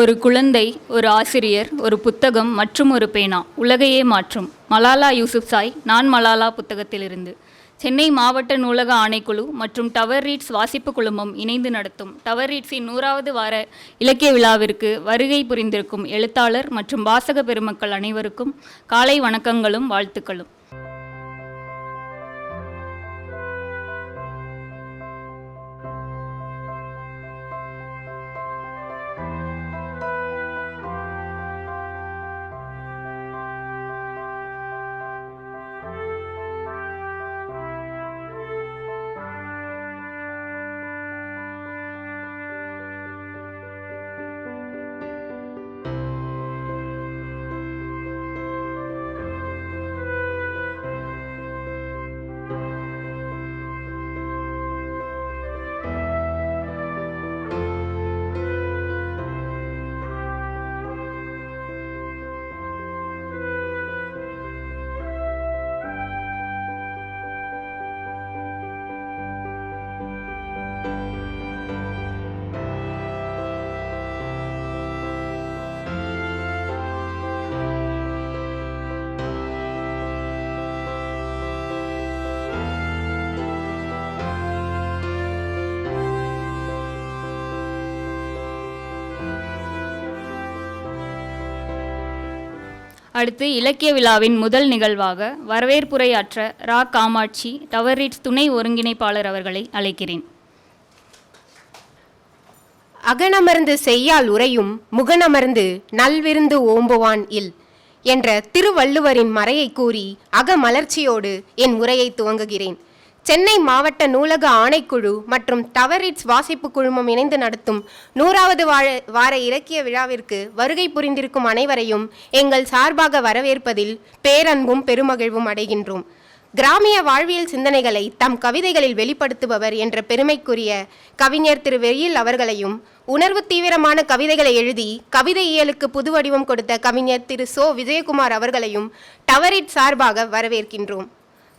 ஒரு குழந்தை ஒரு ஆசிரியர் ஒரு புத்தகம் மற்றும் ஒரு பேனா. உலகையே மாற்றும். மலாலா யூசுப்சாய் நான் மலாலா புத்தகத்திலிருந்து. சென்னை மாவட்ட நூலக ஆணைக்குழு மற்றும் டவர் ரீட்ஸ் வாசிப்பு குழுமம் இணைந்து நடத்தும் டவர் ரீட்ஸின் நூறாவது வார இலக்கிய விழாவிற்கு வருகை புரிந்திருக்கும் எழுத்தாளர் மற்றும் வாசக பெருமக்கள் அனைவருக்கும் காலை வணக்கங்களும் வாழ்த்துக்களும். அடுத்து இலக்கிய விழாவின் முதல் நிகழ்வாக வரவேற்புரையாற்ற ரா. காமாட்சி டவர் துணை ஒருங்கிணைப்பாளர் அவர்களை அழைக்கிறேன். அகனமர்ந்து செய்யால் உரையும் முகனமர்ந்து நல்விருந்து ஓம்புவான் இல் என்ற திருவள்ளுவரின் மறையை கூறி அகமலர்ச்சியோடு என் உரையை துவங்குகிறேன். சென்னை மாவட்ட நூலக ஆணைக்குழு மற்றும் டவரிட்ஸ் வாசிப்பு குழுமம் இணைந்து நடத்தும் நூறாவது வார வார இலக்கிய விழாவிற்கு வருகை புரிந்திருக்கும் அனைவரையும் எங்கள் சார்பாக வரவேற்பதில் பேரன்பும் பெருமகிழ்வும் அடைகின்றோம். கிராமிய வாழ்வியல் சிந்தனைகளை தம் கவிதைகளில் வெளிப்படுத்துபவர் என்ற பெருமைக்குரிய கவிஞர் திரு வெயில் அவர்களையும் உணர்வு தீவிரமான கவிதைகளை எழுதி கவிதை இயலுக்கு புது வடிவம் கொடுத்த கவிஞர் திரு சோ. விஜயகுமார் அவர்களையும் டவரிட் சார்பாக வரவேற்கின்றோம்.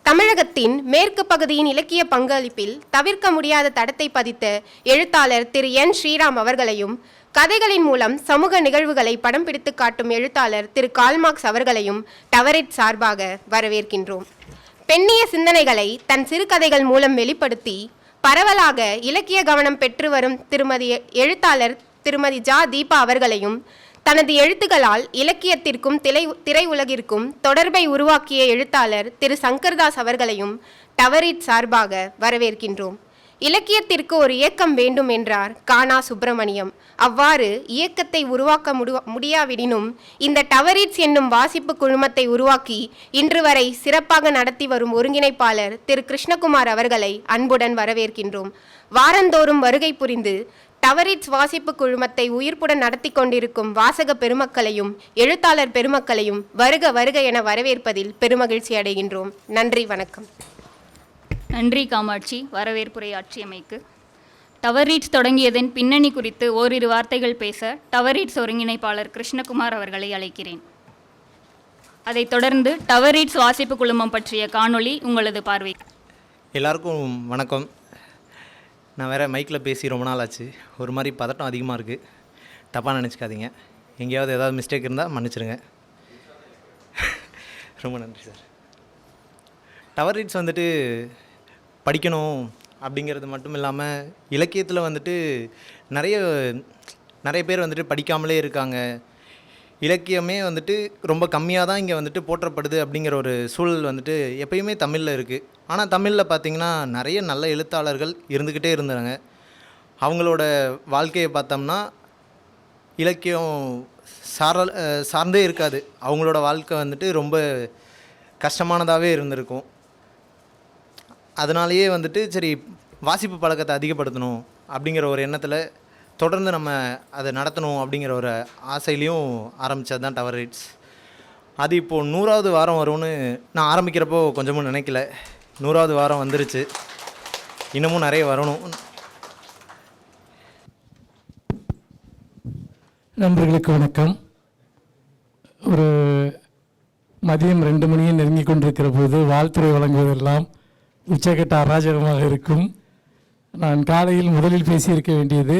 தமிழகத்தின் மேற்கு பகுதியின் இலக்கிய பங்களிப்பில் தவிர்க்க முடியாத தடத்தை பதித்த எழுத்தாளர் திரு என் ஸ்ரீராம் அவர்களையும் கதைகளின் மூலம் சமூக நிகழ்வுகளை படம் பிடித்து காட்டும் எழுத்தாளர் திரு கால்மார்க்ஸ் அவர்களையும் டவரேட் சார்பாக வரவேற்கின்றோம். பெண்ணிய சிந்தனைகளை தன் சிறுகதைகள் மூலம் வெளிப்படுத்தி பரவலாக இலக்கிய கவனம் பெற்று வரும் திருமதி எழுத்தாளர் திருமதி ஜா தீபா அவர்களையும் தனது எழுத்துக்களால் இலக்கியத்திற்கும் திரை திரையுலகிற்கும் தொடர்பை உருவாக்கிய எழுத்தாளர் திரு சங்கர்தாஸ் அவர்களையும் டவரிட் சார்பாக வரவேற்கின்றோம். இலக்கியத்திற்கு ஒரு இயக்கம் வேண்டும் என்றார் கானா சுப்பிரமணியம். அவ்வாறு இயக்கத்தை உருவாக்க முடு முடியாவிடினும் இந்த டவரிட்ஸ் என்னும் வாசிப்பு குழுமத்தை உருவாக்கி இன்று வரை சிறப்பாக நடத்தி வரும் ஒருங்கிணைப்பாளர் திரு கிருஷ்ணகுமார் அவர்களை அன்புடன் வரவேற்கின்றோம். வாரந்தோறும் வருகை புரிந்து டவரிட்ஸ் வாசிப்பு குழுமத்தை உயிர்ப்புடன் நடத்தி கொண்டிருக்கும் வாசக பெருமக்களையும் எழுத்தாளர் பெருமக்களையும் வருக வருக என வரவேற்பதில் பெருமகிழ்ச்சி அடைகின்றோம். நன்றி வணக்கம். நன்றி காமாட்சி வரவேற்புரை ஆட்சியமைக்கு. டவர் ரீட்ஸ் தொடங்கியதன் பின்னணி குறித்து ஓரிரு வார்த்தைகள் பேச டவர் ரீட்ஸ் ஒருங்கிணைப்பாளர் கிருஷ்ணகுமார் அவர்களை அழைக்கிறேன். அதைத் தொடர்ந்து டவர் ரீட்ஸ் வாசிப்பு குழுமம் பற்றிய காணொளி உங்களது பார்வை. எல்லாருக்கும் வணக்கம். நான் வேறு மைக்கில் பேசி ரொம்ப நாள் ஆச்சு. ஒரு மாதிரி பதட்டம் அதிகமாக இருக்குது தப்பாக நினச்சிக்காதீங்க. எங்கேயாவது ஏதாவது மிஸ்டேக் இருந்தால் மன்னிச்சிடுங்க ரொம்ப நன்றி சார். டவர் ரீட்ஸ் வந்துட்டு படிக்கணும் அப்படிங்கிறது மட்டும் இல்லாமல் இலக்கியத்தில் வந்துட்டு நிறைய நிறைய பேர் வந்துட்டு படிக்காமலே இருக்காங்க. இலக்கியமே வந்துட்டு ரொம்ப கம்மியாக தான் இங்கே வந்துட்டு போற்றப்படுது அப்படிங்கிற ஒரு சூழல் வந்துட்டு எப்பயுமே தமிழில் இருக்குது ஆனால் தமிழில் பார்த்திங்கன்னா நிறைய நல்ல எழுத்தாளர்கள் இருந்துக்கிட்டே இருந்தாங்க. அவங்களோட வாழ்க்கையை பார்த்தோம்னா இலக்கியம் சார சார்ந்தே இருக்காது. அவங்களோட வாழ்க்கை வந்துட்டு ரொம்ப கஷ்டமானதாகவே இருந்திருக்கும். அதனாலேயே வந்துட்டு சரி வாசிப்பு பழக்கத்தை அதிகப்படுத்தணும் அப்படிங்கிற ஒரு எண்ணத்தில் தொடர்ந்து நம்ம அதை நடத்தணும் அப்படிங்கிற ஒரு ஆசையிலையும் ஆரம்பித்தது தான் டவர் ரைட்ஸ் அது இப்போது நூறாவது வாரம் வரும்னு நான் ஆரம்பிக்கிறப்போ கொஞ்சமும் நினைக்கல. நூறாவது வாரம் வந்துருச்சு. இன்னமும் நிறைய வரணும். நண்பர்களுக்கு வணக்கம். ஒரு மதியம் ரெண்டு மணியை நெருங்கி கொண்டிருக்கிற போது வாழ்த்துறை வழங்குவதெல்லாம் உச்சகட்ட அராஜகமாக இருக்கும். நான் காலையில் முதலில் பேசியிருக்க வேண்டியது.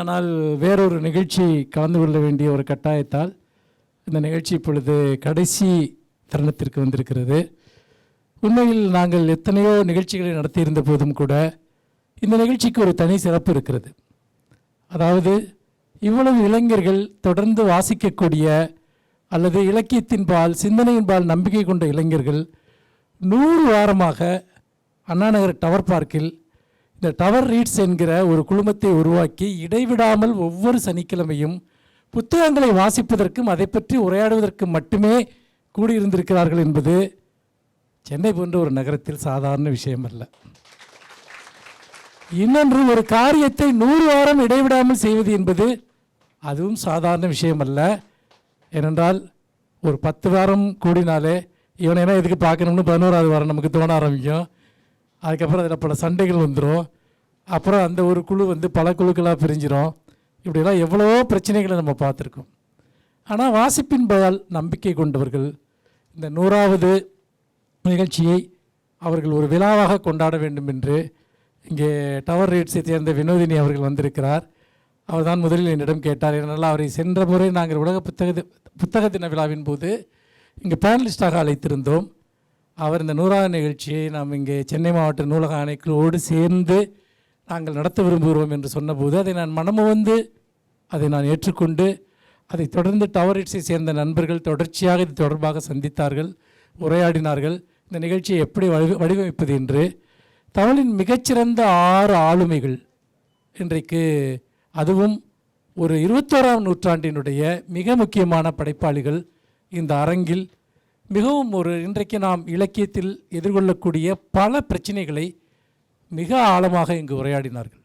ஆனால் வேறொரு நிகழ்ச்சி கலந்து கொள்ள வேண்டிய ஒரு கட்டாயத்தால் இந்த நிகழ்ச்சி இப்பொழுது கடைசி தருணத்திற்கு வந்திருக்கிறது. உண்மையில் நாங்கள் எத்தனையோ நிகழ்ச்சிகளை நடத்தியிருந்த போதும் கூட இந்த நிகழ்ச்சிக்கு ஒரு தனி சிறப்பு இருக்கிறது. அதாவது இவ்வளவு இளைஞர்கள் தொடர்ந்து வாசிக்கக்கூடிய அல்லது இலக்கியத்தின்பால் சிந்தனையின்பால் நம்பிக்கை கொண்ட இளைஞர்கள் நூறு வாரமாக அண்ணாநகர் டவர் பார்க்கில் இந்த டவர் ரீட்ஸ் என்கிற ஒரு குழுமத்தை உருவாக்கி இடைவிடாமல் ஒவ்வொரு சனிக்கிழமையும் புத்தகங்களை வாசிப்பதற்கும் அதை பற்றி உரையாடுவதற்கும் மட்டுமே கூடியிருந்திருக்கிறார்கள் என்பது சென்னை போன்ற ஒரு நகரத்தில் சாதாரண விஷயம் அல்ல இன்னொன்று ஒரு காரியத்தை நூறு வாரம் இடைவிடாமல் செய்வது என்பது அதுவும் சாதாரண விஷயம் அல்ல ஏனென்றால் ஒரு பத்து வாரம் கூடினாலே இவனை என்ன எதுக்கு பார்க்கணும்னு பதினோராவது வாரம் நமக்கு தோண ஆரம்பிக்கும். அதுக்கப்புறம் அதில் பல சண்டைகள் வந்துடும் அப்புறம் அந்த ஒரு குழு வந்து பல குழுக்களாக பிரிஞ்சிடும் இப்படியெல்லாம் எவ்வளவோ பிரச்சனைகளை நம்ம பார்த்துருக்கோம். ஆனால் வாசிப்பின்பதால் நம்பிக்கை கொண்டவர்கள் இந்த நூறாவது நிகழ்ச்சியை அவர்கள் ஒரு விழாவாக கொண்டாட வேண்டும் என்று இங்கே டவர் ரேட்ஸை சேர்ந்த வினோதினி அவர்கள் வந்திருக்கிறார். அவர் தான் முதலில் என்னிடம் கேட்டார். ஏனென்றால் அவரை சென்ற முறை நாங்கள் உலக புத்தக புத்தக தின விழாவின் போது இங்கே பேனலிஸ்டாக அழைத்திருந்தோம். அவர் இந்த நூறாவது நிகழ்ச்சியை நாம் இங்கே சென்னை மாவட்ட நூலக ஆணைக்குழுவோடு சேர்ந்து நாங்கள் நடத்த விரும்புகிறோம் என்று சொன்னபோது அதை நான் மனமுவந்து அதை நான் ஏற்றுக்கொண்டு அதை தொடர்ந்து டவரிட்ஸை சேர்ந்த நண்பர்கள் தொடர்ச்சியாக இது தொடர்பாக சந்தித்தார்கள் உரையாடினார்கள். இந்த நிகழ்ச்சியை எப்படி வடி வடிவமைப்பது என்று தமிழின் மிகச்சிறந்த ஆறு ஆளுமைகள் இன்றைக்கு அதுவும் ஒரு இருபத்தோராம் நூற்றாண்டினுடைய மிக முக்கியமான படைப்பாளிகள் இந்த அரங்கில் மிகவும் ஒரு இன்றைக்கு நாம் இலக்கியத்தில் எதிர்கொள்ளக்கூடிய பல பிரச்சனைகளை மிக ஆழமாக இங்கு உரையாடினார்கள்.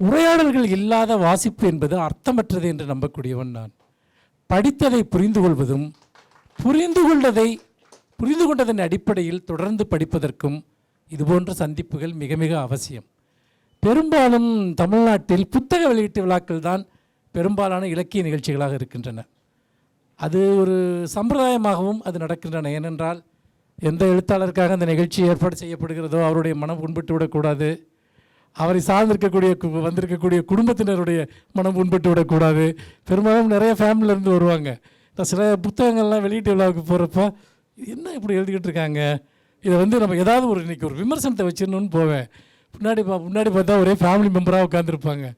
உரையாடல்கள் இல்லாத வாசிப்பு என்பது அர்த்தமற்றது என்று நம்பக்கூடியவன் நான். படித்ததை புரிந்து கொள்வதும் புரிந்து கொண்டதை புரிந்து கொண்டதன் அடிப்படையில் தொடர்ந்து படிப்பதற்கும் இதுபோன்ற சந்திப்புகள் மிக மிக அவசியம். பெரும்பாலும் தமிழ்நாட்டில் புத்தக வெளியீட்டு விழாக்கள் தான் பெரும்பாலான இலக்கிய நிகழ்ச்சிகளாக இருக்கின்றன. அது ஒரு சம்பிரதாயமாகவும் அது நடக்கின்றன. ஏனென்றால் எந்த எழுத்தாளருக்காக அந்த நிகழ்ச்சி ஏற்பாடு செய்யப்படுகிறதோ அவருடைய மனம் புண்பட்டு விடக்கூடாது அவரை சார்ந்திருக்கக்கூடிய கு- வந்திருக்கக்கூடிய குடும்பத்தினருடைய மனம் புண்பட்டு விடக்கூடாது பெரும்பாலும் நிறைய ஃபேமிலியிலேருந்து இருந்து வருவாங்க. இப்போ சில புத்தகங்கள்லாம் வெளியீட்டு விழாவுக்கு போகிறப்ப என்ன இப்படி எழுதிக்கிட்டு இருக்காங்க? இதை வந்து நம்ம ஏதாவது ஒரு இன்றைக்கி ஒரு விமர்சனத்தை வச்சிடணும்னு போவேன். முன்னாடி பா முன்னாடி பார்த்தா ஒரே ஃபேமிலி மெம்பராக உட்காந்துருப்பாங்க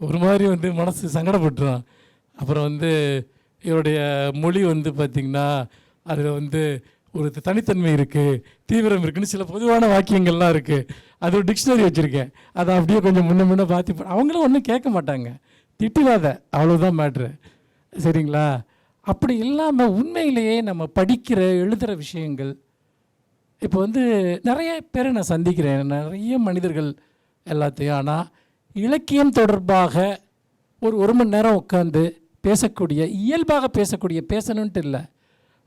ஒரு மாதிரி வந்து மனசு சங்கடப்பட்டுரும். அப்புறம் வந்து இவருடைய மொழி வந்து பார்த்திங்கன்னா அதில் வந்து ஒரு தனித்தன்மை இருக்குது தீவிரம் இருக்குதுன்னு சில பொதுவான வாக்கியங்கள்லாம் இருக்குது அது ஒரு டிக்ஷனரி வச்சுருக்கேன். அதை அப்படியே கொஞ்சம் முன்ன முன்ன பார்த்து அவங்களும் ஒன்றும் கேட்க மாட்டாங்க. திட்டுவாத அவ்வளோதான் மேட்ரு சரிங்களா? அப்படி இல்லாமல் உண்மையிலேயே நம்ம படிக்கிற எழுதுகிற விஷயங்கள் இப்போ வந்து நிறைய பேரை நான் சந்திக்கிறேன். நிறைய மனிதர்கள் எல்லாத்தையும். ஆனால் இலக்கியம் தொடர்பாக ஒரு ஒரு மணி நேரம் உட்காந்து பேசக்கூடிய இயல்பாக பேசக்கூடிய பேசணுன்ட்டு இல்லை.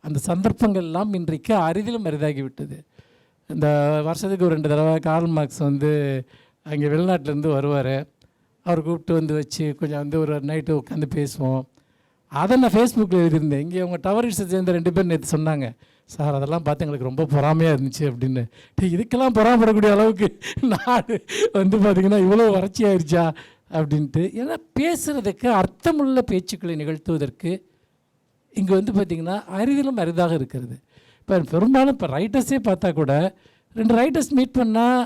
அந்த சந்தர்ப்பங்கள் எல்லாம் இன்றைக்கு அரிதிலும் அரிதாகிவிட்டது. இந்த வருஷத்துக்கு ஒரு ரெண்டு தடவை கார்ல் மார்க்ஸ் வந்து அங்கே வெளிநாட்டிலேருந்து வருவார். அவர் கூப்பிட்டு வந்து வச்சு கொஞ்சம் வந்து ஒரு நைட்டு உட்காந்து பேசுவோம். அதை நான் ஃபேஸ்புக்கில் எழுதியிருந்தேன். இங்கே அவங்க டவரிஸ்ட்டை சேர்ந்த ரெண்டு பேர் நேற்று சொன்னாங்க. சார் அதெல்லாம் பார்த்து எங்களுக்கு ரொம்ப பொறாமையாக இருந்துச்சு அப்படின்னு. இதுக்கெல்லாம் பொறாமப்படக்கூடிய அளவுக்கு நாடு வந்து பார்த்திங்கன்னா இவ்வளோ வறட்சி ஆயிடுச்சா அப்படின்ட்டு ஏன்னா பேசுகிறதுக்கு அர்த்தமுள்ள பேச்சுக்களை நிகழ்த்துவதற்கு இங்கே வந்து பார்த்திங்கன்னா அரிதிலும் அரிதாக இருக்கிறது. இப்போ பெரும்பாலும் இப்போ ரைட்டர்ஸே பார்த்தா கூட ரெண்டு ரைட்டர்ஸ் மீட் பண்ணால்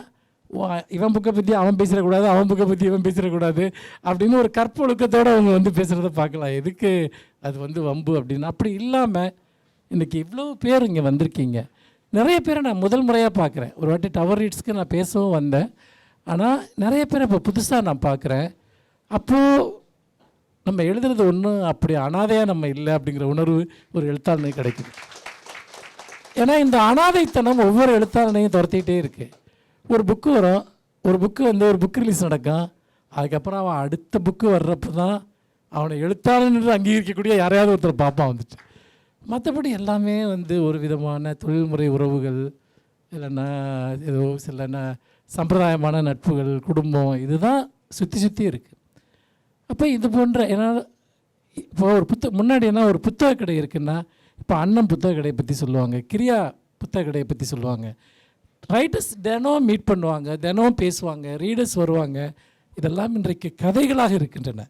இவன் புக்கை பற்றி அவன் பேசிடக்கூடாது அவன் புக்கை பற்றி இவன் பேசிடக்கூடாது அப்படின்னு ஒரு கற்பொழுக்கத்தோடு அவங்க வந்து பேசுகிறத பார்க்கலாம். எதுக்கு அது வந்து வம்பு அப்படின்னு. அப்படி இல்லாமல் இன்றைக்கி இவ்வளோ பேர் இங்கே வந்திருக்கீங்க. நிறைய பேரை நான் முதல் முறையாக பார்க்குறேன் ஒரு வாட்டி டவர் ரீட்ஸ்க்கு நான் பேசவும் வந்தேன். ஆனால் நிறைய பேரை இப்போ புதுசாக நான் பார்க்குறேன் அப்போது நம்ம எழுதுறது ஒன்றும் அப்படி அனாதையாக நம்ம இல்லை அப்படிங்கிற உணர்வு ஒரு எழுத்தாளனுக்கு கிடைக்குது. ஏன்னா இந்த அனாதைத்தனம் ஒவ்வொரு எழுத்தாளனையும் துரத்திக்கிட்டே இருக்கு. ஒரு புக்கு வரும் ஒரு புக்கு வந்து ஒரு புக் ரிலீஸ் நடக்கும். அதுக்கப்புறம் அவன் அடுத்த புக்கு வர்றப்போ தான் அவனை எழுத்தாளன் அங்கீகரிக்கக்கூடிய யாரையாவது ஒருத்தர் பார்ப்பான் வந்துட்டு மற்றபடி எல்லாமே வந்து ஒரு விதமான தொழில்முறை உறவுகள் இல்லைன்னா ஏதோ சில சம்பிரதாயமான நட்புகள் குடும்பம் இதுதான் சுற்றி சுற்றி இருக்குது அப்போ இது போன்ற ஏன்னா இப்போ ஒரு புத்த முன்னாடி என்ன ஒரு புத்தக கடை இருக்குன்னா இப்போ அண்ணன் புத்தக கடையை பற்றி சொல்லுவாங்க கிரியா புத்தக கடையை பற்றி சொல்லுவாங்க. ரைட்டர்ஸ் தினம் மீட் பண்ணுவாங்க தினம் பேசுவாங்க ரீடர்ஸ் வருவாங்க. இதெல்லாம் இன்றைக்கு கதைகளாக இருக்கின்றன.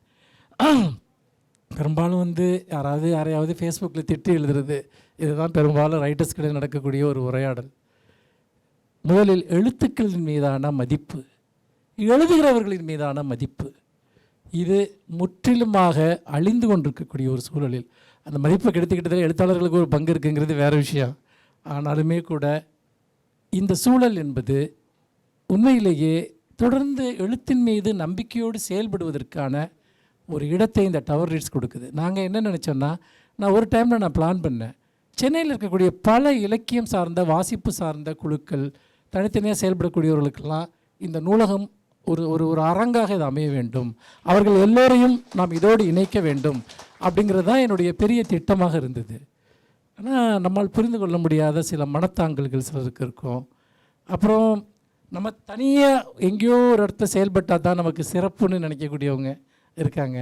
பெரும்பாலும் வந்து யாராவது யாரையாவது ஃபேஸ்புக்கில் திட்டி எழுதுறது இதுதான் பெரும்பாலும் ரைட்டர்ஸ் கடையில் நடக்கக்கூடிய ஒரு உரையாடல். முதலில் எழுத்துக்களின் மீதான மதிப்பு எழுதுகிறவர்களின் மீதான மதிப்பு. இது முற்றிலுமாக அழிந்து கொண்டிருக்கக்கூடிய ஒரு சூழலில். அந்த மதிப்பை கெடுத்துக்கிட்டதில் எழுத்தாளர்களுக்கு ஒரு பங்கு இருக்குங்கிறது வேறு விஷயம். ஆனாலுமே கூட இந்த சூழல் என்பது உண்மையிலேயே தொடர்ந்து எழுத்தின் மீது நம்பிக்கையோடு செயல்படுவதற்கான ஒரு இடத்தை இந்த டவர் ரீட்ஸ் கொடுக்குது. நாங்கள் என்ன நினச்சோன்னா நான் ஒரு டைமில் நான் பிளான் பண்ணேன். சென்னையில் இருக்கக்கூடிய பல இலக்கியம் சார்ந்த வாசிப்பு சார்ந்த குழுக்கள் தனித்தனியாக செயல்படக்கூடியவர்களுக்கெல்லாம் இந்த நூலகம் ஒரு ஒரு ஒரு அரங்காக இது அமைய வேண்டும். அவர்கள் எல்லோரையும் நாம் இதோடு இணைக்க வேண்டும் அப்படிங்கிறது தான் என்னுடைய பெரிய திட்டமாக இருந்தது. ஆனால் நம்மால் புரிந்து கொள்ள முடியாத சில மனத்தாங்கல்கள் சிலருக்கு இருக்கும். அப்புறம் நம்ம தனியாக எங்கேயோ ஒரு இடத்த செயல்பட்டால் தான் நமக்கு சிறப்புன்னு நினைக்கக்கூடியவங்க இருக்காங்க.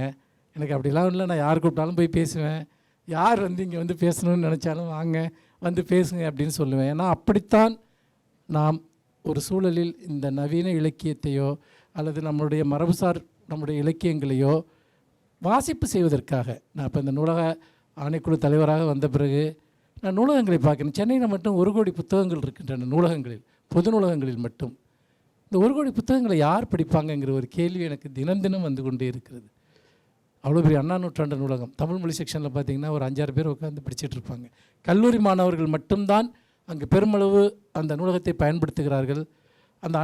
எனக்கு அப்படிலாம் இல்லை. நான் யார் கூப்பிட்டாலும் போய் பேசுவேன். யார் வந்து இங்கே வந்து பேசணும்னு நினச்சாலும் வாங்க வந்து பேசுங்க அப்படின்னு சொல்லுவேன். ஏன்னா அப்படித்தான் நாம் ஒரு சூழலில் இந்த நவீன இலக்கியத்தையோ அல்லது நம்மளுடைய மரபுசார் நம்முடைய இலக்கியங்களையோ வாசிப்பு செய்வதற்காக. நான் இப்போ இந்த நூலக ஆணைக்குழு தலைவராக வந்த பிறகு நான் நூலகங்களை பார்க்கிறேன். சென்னையில் மட்டும் ஒரு கோடி புத்தகங்கள் இருக்கின்றன நூலகங்களில் பொது நூலகங்களில் மட்டும். இந்த ஒரு கோடி புத்தகங்களை யார் படிப்பாங்கங்கிற ஒரு கேள்வி எனக்கு தினம் தினம் வந்து கொண்டே இருக்கிறது. அவ்வளோ பெரிய அண்ணா நூற்றாண்டு நூலகம். தமிழ் மொழி செக்ஷனில் பார்த்தீங்கன்னா ஒரு அஞ்சாறு பேர் உட்காந்து படிச்சுட்டு இருப்பாங்க. கல்லூரி மாணவர்கள் மட்டும்தான் அங்கு பெருமளவு அந்த நூலகத்தை பயன்படுத்துகிறார்கள். அந்த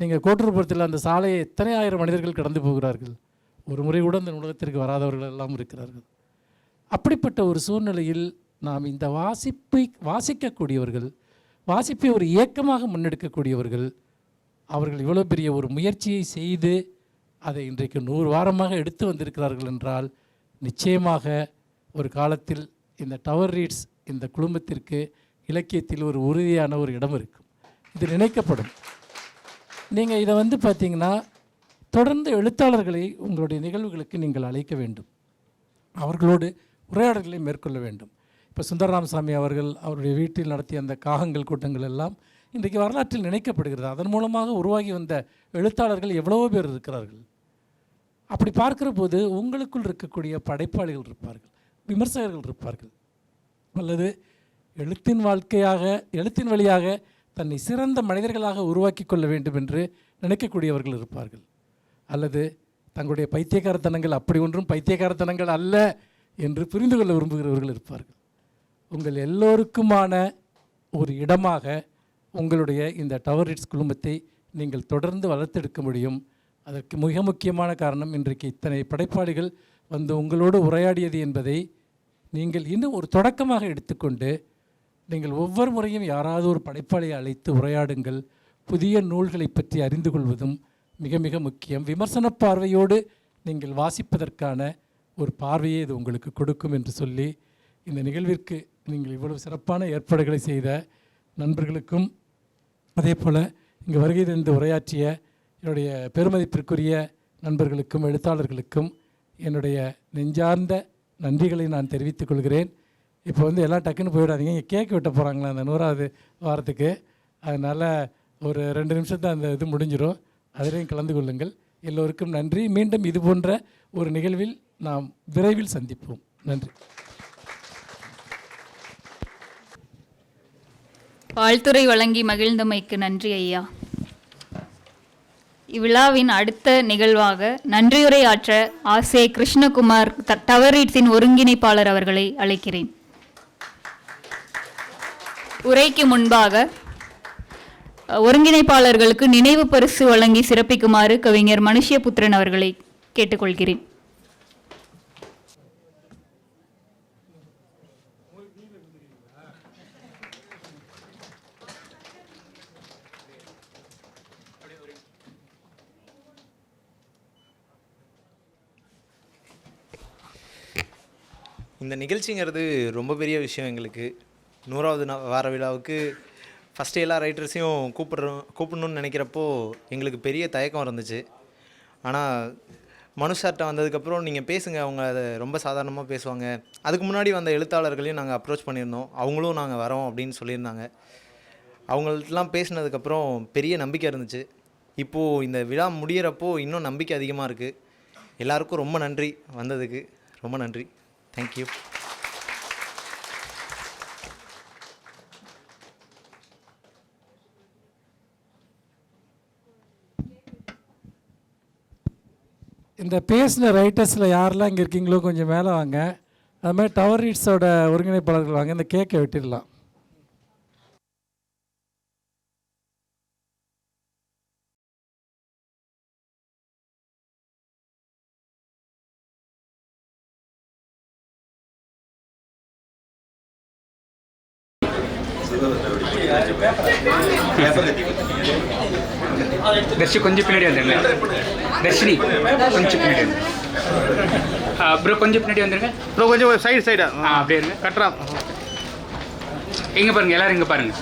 நீங்கள் கோட்டூர்புரத்தில் அந்த சாலையை எத்தனை ஆயிரம் மனிதர்கள் கடந்து போகிறார்கள்? ஒரு முறை கூட அந்த நூலகத்திற்கு வராதவர்கள் எல்லாம் இருக்கிறார்கள். அப்படிப்பட்ட ஒரு சூழ்நிலையில் நாம் இந்த வாசிப்பை வாசிக்கக்கூடியவர்கள் வாசிப்பை ஒரு இயக்கமாக முன்னெடுக்கக்கூடியவர்கள் அவர்கள் இவ்வளோ பெரிய ஒரு முயற்சியை செய்து அதை இன்றைக்கு நூறு வாரமாக எடுத்து வந்திருக்கிறார்கள் என்றால் நிச்சயமாக ஒரு காலத்தில் இந்த டவர் ரீட்ஸ் இந்த குடும்பத்திற்கு இலக்கியத்தில் ஒரு உறுதியான ஒரு இடம் இருக்கும். இது நினைக்கப்படும். நீங்கள் இதை வந்து பார்த்தீங்கன்னா தொடர்ந்து எழுத்தாளர்களை உங்களுடைய நிகழ்வுகளுக்கு நீங்கள் அழைக்க வேண்டும். அவர்களோடு உரையாடல்களை மேற்கொள்ள வேண்டும். இப்போ சுந்தரராமசாமி அவர்கள் அவருடைய வீட்டில் நடத்திய அந்த காகங்கள் கூட்டங்கள் எல்லாம் இன்றைக்கு வரலாற்றில் நினைக்கப்படுகிறது. அதன் மூலமாக உருவாகி வந்த எழுத்தாளர்கள் எவ்வளவோ பேர் இருக்கிறார்கள். அப்படி பார்க்குற போது உங்களுக்குள் இருக்கக்கூடிய படைப்பாளிகள் இருப்பார்கள் விமர்சகர்கள் இருப்பார்கள். அல்லது எழுத்தின் வாழ்க்கையாக எழுத்தின் வழியாக தன்னை சிறந்த மனிதர்களாக உருவாக்கி கொள்ள வேண்டும் என்று நினைக்கக்கூடியவர்கள் இருப்பார்கள். அல்லது தங்களுடைய பைத்தியக்காரத்தனங்கள் அப்படி ஒன்றும் பைத்தியக்காரத்தனங்கள் அல்ல என்று புரிந்து கொள்ள விரும்புகிறவர்கள் இருப்பார்கள். உங்கள் எல்லோருக்குமான ஒரு இடமாக உங்களுடைய இந்த டவர் ரிட்ஸ் குழுமத்தை நீங்கள் தொடர்ந்து வளர்த்தெடுக்க முடியும். அதற்கு மிக முக்கியமான காரணம் இன்றைக்கு இத்தனை படைப்பாளிகள் வந்து உங்களோடு உரையாடியது என்பதை நீங்கள் இன்னும் ஒரு தொடக்கமாக எடுத்துக்கொண்டு நீங்கள் ஒவ்வொரு முறையும் யாராவது ஒரு படைப்பாளியை அழைத்து உரையாடுங்கள். புதிய நூல்களை பற்றி அறிந்து கொள்வதும் மிக மிக முக்கியம். விமர்சன பார்வையோடு நீங்கள் வாசிப்பதற்கான ஒரு பார்வையை இது உங்களுக்கு கொடுக்கும் என்று சொல்லி இந்த நிகழ்விற்கு நீங்கள் இவ்வளவு சிறப்பான ஏற்பாடுகளை செய்த நண்பர்களுக்கும் அதே போல் இங்கே வருகை தந்து உரையாற்றிய என்னுடைய பெருமதிப்பிற்குரிய நண்பர்களுக்கும் எழுத்தாளர்களுக்கும் என்னுடைய நெஞ்சார்ந்த நன்றிகளை நான் தெரிவித்துக் கொள்கிறேன். இப்போ வந்து எல்லாம் டக்குன்னு போயிடாதீங்க. இங்கே கேக் வெட்ட போகிறாங்களா அந்த நூறாவது வாரத்துக்கு. அதனால் ஒரு ரெண்டு நிமிஷத்தை அந்த இது முடிஞ்சிடும் அதிலையும் கலந்து கொள்ளுங்கள். எல்லோருக்கும் நன்றி. மீண்டும் இது போன்ற ஒரு நிகழ்வில் நாம் விரைவில் சந்திப்போம். நன்றி. வாழ்த்துறை வழங்கி மகிழ்ந்தமைக்கு நன்றி ஐயா. இவ்விழாவின் அடுத்த நிகழ்வாக நன்றியுரை ஆற்ற ஆசே கிருஷ்ணகுமார் த- ஒருங்கிணைப்பாளர் அவர்களை அழைக்கிறேன். உரைக்கு முன்பாக ஒருங்கிணைப்பாளர்களுக்கு நினைவு பரிசு வழங்கி சிறப்பிக்குமாறு கவிஞர் மனுஷ்யபுத்திரன் அவர்களை கேட்டுக்கொள்கிறேன். இந்த நிகழ்ச்சிங்கிறது ரொம்ப பெரிய விஷயம் எங்களுக்கு. நூறாவது நா- வார விழாவுக்கு ஃபஸ்ட்டு எல்லா ரைட்டர்ஸையும் கூப்பிட்றோம் கூப்பிடணும்னு நினைக்கிறப்போ எங்களுக்கு பெரிய தயக்கம் இருந்துச்சு. ஆனால் மனுஷார்ட்ட வந்ததுக்கப்புறம் நீங்கள் பேசுங்க அவங்க அதை ரொம்ப சாதாரணமாக பேசுவாங்க. அதுக்கு முன்னாடி வந்த எழுத்தாளர்களையும் நாங்கள் அப்ரோச் பண்ணியிருந்தோம். அவங்களும் நாங்கள் வரோம் அப்படின்னு சொல்லியிருந்தாங்க. அவங்கள்ட்டலாம் பேசினதுக்கப்புறம் பெரிய நம்பிக்கை இருந்துச்சு. இப்போது இந்த விழா முடியிறப்போ இன்னும் நம்பிக்கை அதிகமாக இருக்குது எல்லாருக்கும் ரொம்ப நன்றி வந்ததுக்கு. ரொம்ப நன்றி. தேங்க்யூ இந்த பேசின ரைட்டர்ஸில் யாரெல்லாம் இங்கே இருக்கீங்களோ கொஞ்சம் மேலே வாங்க. அது மாதிரி டவர் ரீட்ஸோட ஒருங்கிணைப்பாளர்கள் வாங்க. இந்த கேக்கை வெட்டிடலாம். தர்ஷி கொஞ்சம் பின்னாடி வந்துருங்க. தர்ஷினி கொஞ்சம் பின்னாடி ப்ரோ கொஞ்சம் பின்னாடி வந்துருங்க. ப்ரோ கொஞ்சம் சைடு சைடா ஆ? அப்படியே இருங்க. கட்டுறா. இங்கே பாருங்க எல்லாரும் இங்கே பாருங்க.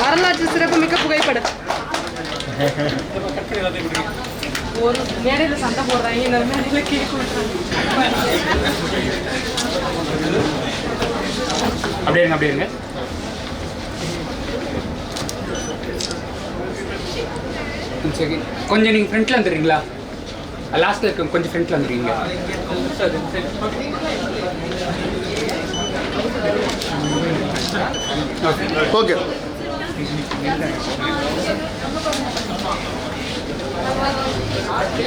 வரலாற்று சிறப்புமிக்க புகைப்படம். ஒரு மேடையில் சண்டை போடுறாங்க. இந்த மேடையில் கேக் அப்படியே இருங்க அப்படியே இருங்க. கொஞ்சம் நீங்கள் ஃப்ரண்ட்டில் வந்துடுறீங்களா? லாஸ்ட்டில் இருக்க கொஞ்சம் ஃப்ரண்ட்டில் வந்துடுறீங்க. Okay okay